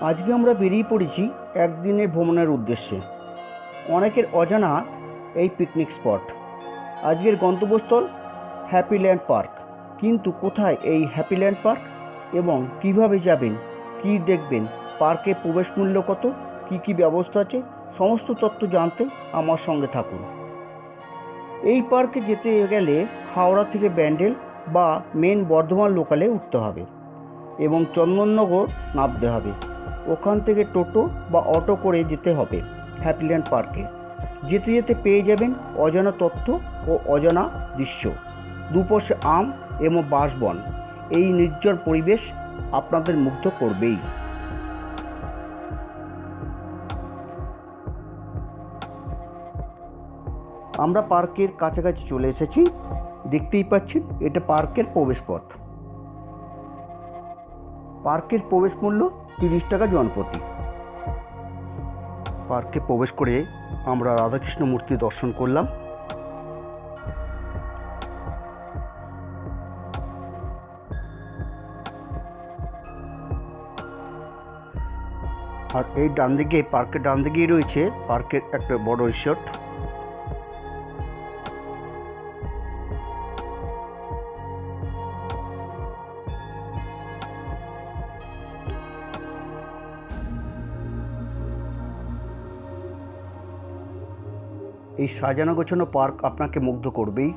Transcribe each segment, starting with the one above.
আজকে আমরা বেরিয়ে পড়েছি একদিনের ভ্রমণের উদ্দেশ্যে। অনেকের অজানা এই পিকনিক স্পট আজকের গন্তব্যস্থল হ্যাপিল্যান্ড পার্ক কিন্তু কোথায় এই হ্যাপিল্যান্ড পার্ক এবং কীভাবে যাবেন, কি দেখবেন, পার্কে প্রবেশ মূল্য কত, কি কি ব্যবস্থা আছে, সমস্ত তথ্য জানতে আমার সঙ্গে থাকুন। এই পার্কে যেতে গেলে হাওড়া থেকে ব্যান্ডেল বা মেন বর্ধমান লোকালে উঠতে হবে এবং চন্দননগর নামতে হবে। ওখান থেকে টোটো বা অটো করে যেতে হবে হ্যাপিল্যান্ড পার্কে। যেতে যেতে পেয়ে যাবেন অজানা তথ্য ও অজানা দৃশ্য। দুপাশে আম এবং বাঁশবন। এই নির্জন পরিবেশ আপনাদের মুগ্ধ করবেই। আমরা পার্কের কাছাকাছি চলে এসেছি। দেখতেই পাচ্ছেন, এটা পার্কের প্রবেশপথ। পার্কের প্রবেশ মূল্য তিরিশ টাকা জনপ্রতি। পার্কে প্রবেশ করে আমরা রাধাকৃষ্ণ মূর্তি দর্শন করলাম। আর এই ডান দিকে, পার্কের ডান দিকেই রয়েছে পার্কের একটা বড় রিসোর্ট। এই সাজানো গোছানো পার্ক আপনাকে মুগ্ধ করবেই।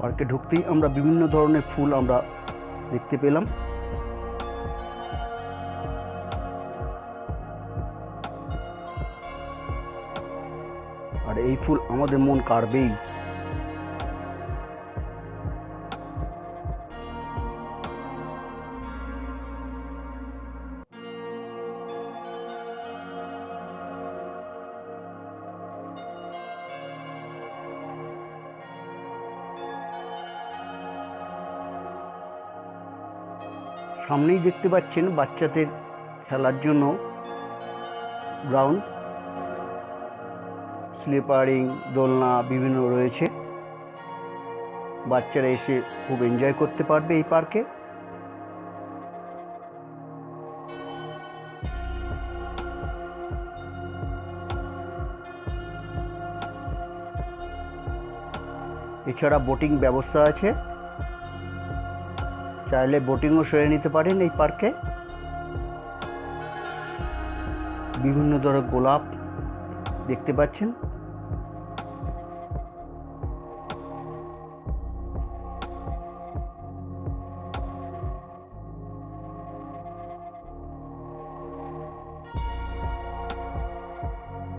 পার্কে ঢুকতেই আমরা বিভিন্ন ধরনের ফুল আমরা দেখতে পেলাম। এই ফুল আমাদের মন কাড়বেই। সামনেই দেখতে পাচ্ছেন বাচ্চাদের খেলার জন্য গ্রাউন্ড স্লিপারিং, দোলনা বিভিন্ন রয়েছে। বাচ্চারা এসে খুব এনজয় করতে পারবে এই পার্কে এছাড়া বোটিং ব্যবস্থা আছে। চাইলে বোটিংও সেরে নিতে পারেন এই পার্কে বিভিন্ন ধরনের গোলাপ দেখতে পাচ্ছেন?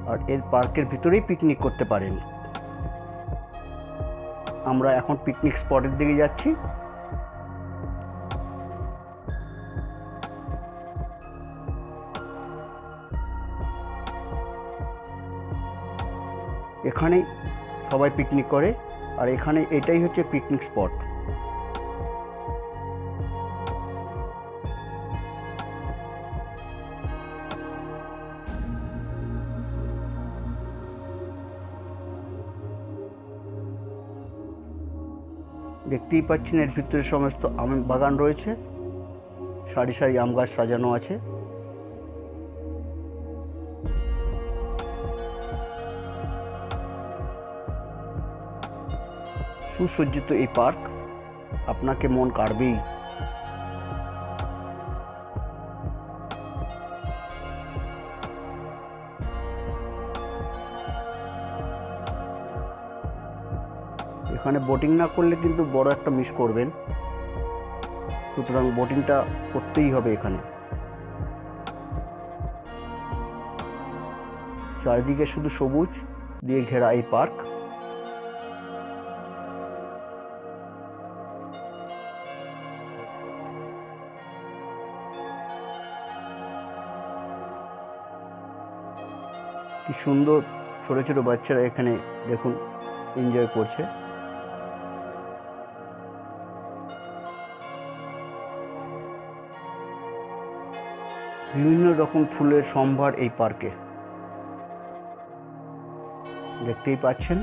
আর এর পার্কের ভিতরেই পিকনিক করতে পারেন। আমরা এখন পিকনিক স্পটের দিকে যাচ্ছি। এখানেই সবাই পিকনিক করে, আর এখানে এটাই হচ্ছে পিকনিক স্পট দেখতেই পাচ্ছেন এর ভিতরে সমস্ত আম বাগান রয়েছে, সারি সারি আম গাছ সাজানো আছে। সুসজ্জিত এই পার্ক, আপনাকে মন কাড়বেই। এখানে বোটিং না করলে কিন্তু বড় একটা মিস করবেন। সুতরাং বোটিংটা করতেই হবে এখানে। চারিদিকে শুধু সবুজ দিয়ে ঘেরা এই পার্ক। কি সুন্দর ছোট ছোট বাচ্চারা এখানে দেখুন এনজয় করছে। বিভিন্ন রকম ফুলের সম্ভার এই পার্কে। দেখতেই পাচ্ছেন।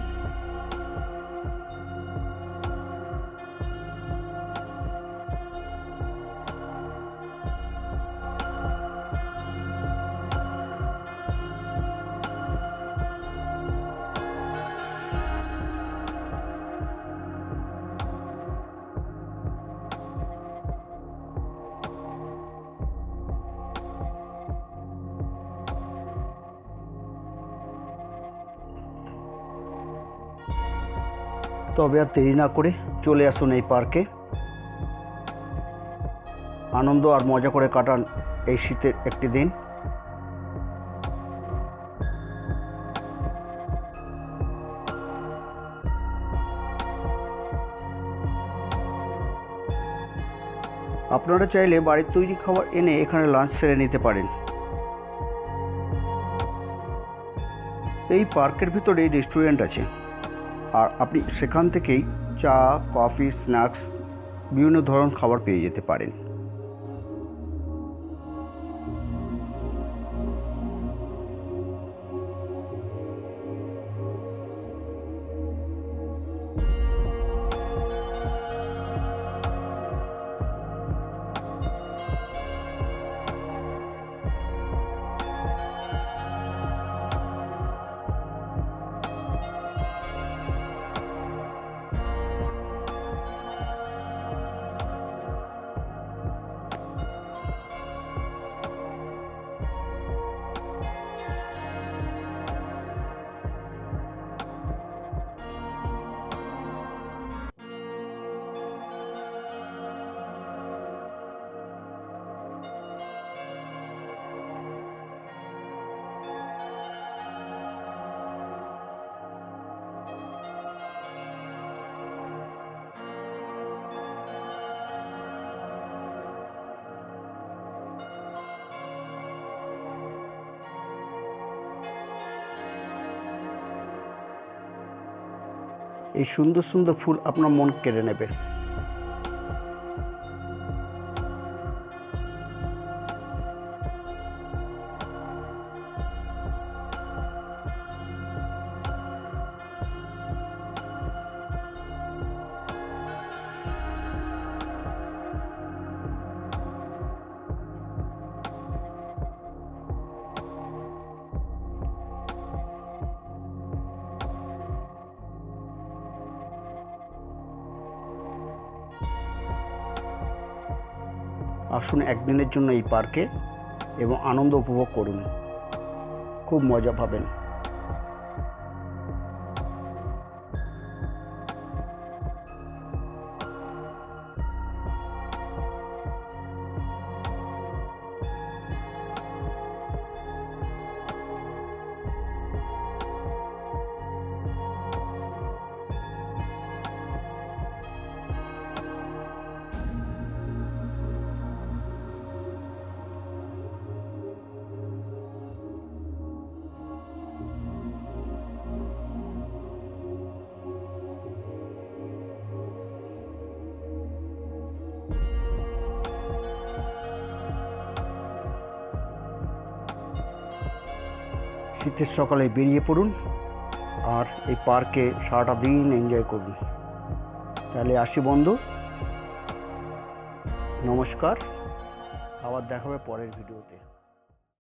তবে আর দেরি না করে চলে আসুন এই পার্কে। আনন্দ আর মজা করে কাটান এই শীতের একটি দিন। আপনারা চাইলে বাড়ির তৈরি খাবার এনে এখানে লাঞ্চ সেরে নিতে পারেন। এই পার্কের ভিতরে রেস্টুরেন্ট আছে। আর আপনি সেখান থেকেই চা কফি স্ন্যাক্স বিভিন্ন ধরনের খাবার পেয়ে যেতে পারেন। এই সুন্দর সুন্দর ফুল আপনার মন কেড়ে নেবে। আসুন একদিনের জন্য এই পার্কে এবং আনন্দ উপভোগ করুন। খুব মজা পাবেন। শীতের সকালে বেরিয়ে পড়ুন আর এই পার্কে সারাটা দিন এনজয় করুন। তাহলে আসি বন্ধু। নমস্কার। আবার দেখাবে পরের ভিডিওতে।